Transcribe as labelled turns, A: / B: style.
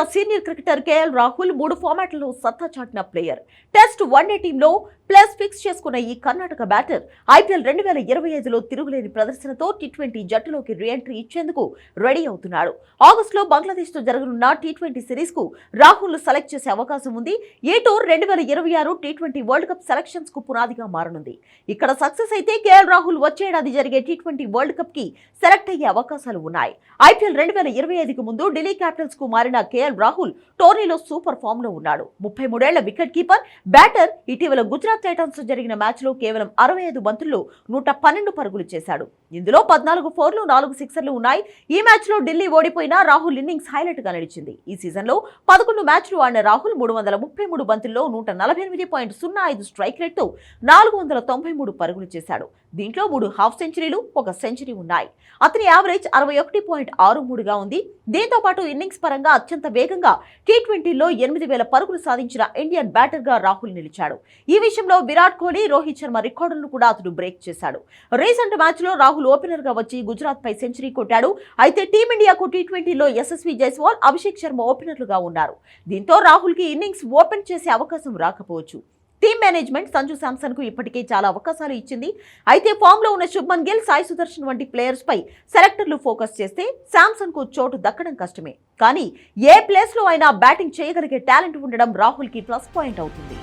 A: India senior cricketer KL Rahul మూడు ఫార్మాట్లలో సత్తా చాటిన ప్లేయర్. టెస్ట్ వన్డే టీంలో ప్లస్ ఫిక్స్ చేసుకున్న ఈ కర్ణాటక బ్యాటర్ ఐపీఎల్ రెండు వేల ఇరవై ఐదులో తిరుగులేని ప్రదర్శనతో టీ ట్వంటీ జట్టులోకి రీఎంట్రీ ఇచ్చేందుకు రెడీ అవుతున్నాడు. ఆగస్టులో బంగ్లాదేశ్తో జరగనున్న టీ ట్వంటీ సిరీస్కు రాహుల్ సెలెక్ట్ చేసే అవకాశం ఉంది. ఈ టూర్ రెండు వేల ఇరవై ఆరు టీ ట్వంటీ వరల్డ్ కప్ సెలక్షన్స్కు పునాదిగా మారనుంది. ఇక్కడ సక్సెస్ అయితే కేఎల్ రాహుల్ వచ్చే ఏడాది జరిగే టీ ట్వంటీ వరల్డ్ కప్కి సెలెక్ట్ అయ్యే అవకాశాలు ఉన్నాయి. ఐపీఎల్ రెండు వేల ఇరవై ఐదుకు ముందు ఢిల్లీ క్యాపిటల్స్కు మారిన కేఎల్ రాహుల్ టోర్నీలో సూపర్ ఫామ్లో ఉన్నాడు. ముప్పై మూడేళ్ళ వికెట్ కీపర్ బ్యాటర్ ఇటీవల గుజరాత్ టైటన్స్ జరిగిన మ్యాచ్లో కేవలం అరవై ఐదు బంతుల్లో నూట పన్నెండు పరుగులు చేశాడు. ఇందులో పద్నాలుగు ఫోర్లు నాలుగు సిక్సర్లు ఉన్నాయి. ఈ మ్యాచ్లో ఢిల్లీ ఓడిపోయినా రాహుల్ ఇన్నింగ్స్ హైలైట్గా నడిచింది ఈ సీజన్లో పదకొండు మ్యాచ్లు ఆడిన రాహుల్ మూడు వందల ముప్పై మూడు బంతుల్లో నూట నలభై ఎనిమిది పాయింట్ సున్నా ఐదు స్ట్రైక్ రేట్తో నాలుగు వందల తొంభై మూడు పరుగులు చేశాడు. దీంట్లో మూడు హాఫ్ సెంచరీలు ఒక సెంచరీ ఉన్నాయి. అతని యావరేజ్ అరవై ఒకటి పాయింట్ ఆరు మూడుగా ఉంది. దీంతో పాటు ఇన్నింగ్స్ పరంగా అత్యంత వేగంగా టీ ట్వంటీలో ఎనిమిది వేల పరుగులు సాధించిన ఇండియన్ బ్యాటర్గా రాహుల్ నిలిచాడు. ఈ విషయంలో విరాట్ కోహ్లీ రోహిత్ శర్మ రికార్డులను కూడా అతడు బ్రేక్ చేశాడు. రీసెంట్ మ్యాచ్లో రాహుల్ ఓపెనర్గా వచ్చి గుజరాత్ పై సెంచరీ కొట్టాడు. అయితే టీమిండియాకు టీ ట్వంటీలో యశస్వి జైస్వాల్ అభిషేక్ శర్మ ఓపెనర్లుగా ఉన్నారు. దీంతో రాహుల్కి ఇన్నింగ్స్ ఓపెన్ చేసే అవకాశం రాకపోవచ్చు. టీమ్ మేనేజ్మెంట్ సంజు శాంసన్కు ఇప్పటికే చాలా అవకాశాలు ఇచ్చింది. అయితే ఫామ్లో ఉన్న శుభ్మన్ గిల్ సాయి సుదర్శన్ వంటి ప్లేయర్స్ పై సెలెక్టర్లు ఫోకస్ చేస్తే శాంసన్కు చోటు దక్కడం కష్టమే. కానీ ఏ ప్లేస్లో అయినా బ్యాటింగ్ చేయగలిగే టాలెంట్ ఉండడం రాహుల్కి ప్లస్ పాయింట్ అవుతుంది.